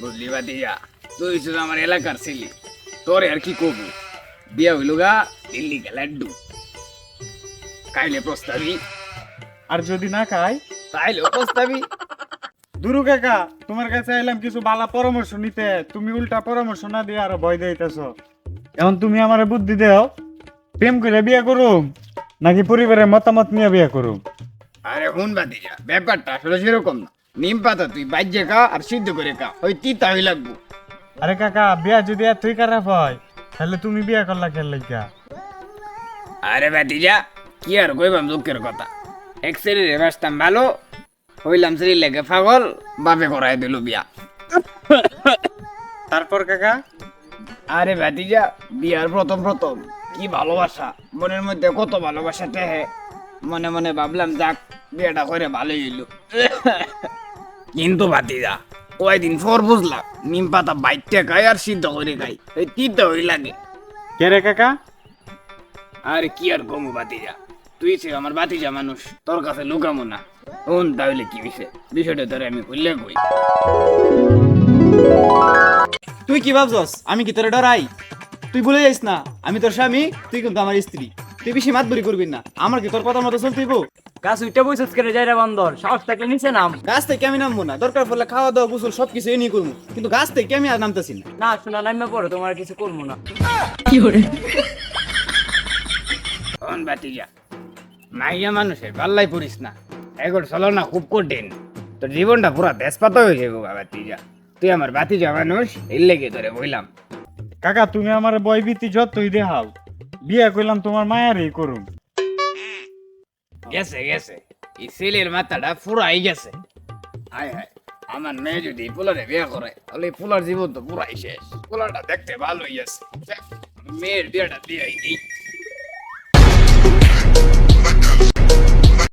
বুঝলি বাতিয়া তুই শুধু আমার এলাকার ছেলে। তোর আর কি করব বিয়া হইল গা দিল্লি লাড্ডু। কাইলে প্রস্তাবি? আর যদি না খাই? তাইলেও প্রস্তাবি। দুরু কাকা তোমার কাছে এলাম কিছু বালা পরামর্শ নিতে। তুমি উল্টা পরামর্শ না দিয়ে আরও ভয় দিতেছ এখন তুমি আমার বুদ্ধি দেও প্রেম করে বিয়ে করুম নাকি পরিবারের মতামত নিয়ে বিয়ে করুম? আরে হুন বাতিজা ব্যাপারটা আসলে সেরকম না। নিম পাতা তুই বাজ্যে খা আর সিদ্ধ করে খা। ওই তিতা হই লাগবো। আরে কাকা বিয়া যদি এতই খারাপ হয় তাহলে তুমি বিয়ে করলা কেন লাগিয়া আরে বাতিজা কি আর কইবাম দুঃখের কথা। এক শরীরে বাসতাম ভালো হইলাম শরীর লেগে পাগল বাপে করাই দিল বিয়া। তারপর কাকা? আরে ভাতিজা বিয়ার প্রথম প্রথম কি ভালোবাসা। মনের মধ্যে কত ভালোবাসা টেহে। মনে মনে ভাবলাম যাক বিয়েটা করে ভালোই হইল। কিন্তু ভাতিজা কয়দিন পর বুঝলাম নিম পাতা বাইটে খাই আর সিদ্ধ করে খাই। এই তিতে হই লাগে। কে রে কাকা? আর কি আর কমু ভাতিজা তুই সে আমার ভাতিজা মানুষ তোর কাছে লুকামো না। ওন তাহলে কি বিষয় বিষয়টা তোরে আমি খুললে কই। তুই কি ভাবছস? আমি কি তোরে ডরাই? তুই ভুলে যাইস না আমি তোর স্বামী তুই কিন্তু আমার স্ত্রী। তুই বেশি মাতবরি করবি না আমার কি তোর কথা মতো চলতেইব? গাছ উইটা বইছস করে যাইরা বান্দর সাহস থাকলে নিচে নাম। গাছ থেকে আমি নামবো না দরকার পড়লে খাওয়া দাওয়া গোসল সবকিছু এ নিয়ে করব। কিন্তু গাছ থেকে আমি আর নামতেছি না। না শোনা নামে পড়ো তোমার কিছু করব না। কোন বাতিজা মাইয়া মানুষের পাল্লাই পড়িস না। এগোর চলো না খুব কঠিন। তোর জীবনটা পুরা তেজপাতা হয়ে যাবে বাবা বাতিজা তুই আমার বাতিজা মানুষ এর লেগে তোরে বইলাম। কাকা তুমি আমার বই ভীতি যতই দেখাও বিয়ে করলাম তোমার মায়ারই করুম। গেছে গেছে এই ছেলের মাথাটা ফুরাই গেছে হায় হায় আমার মেয়ে যদি পোলারে বিয়ে করে তাহলে পোলার জীবন তো পুরাই শেষ পোলারটা দেখতে ভালোই আছে মেয়ের বিয়েটা দিয়ে দিই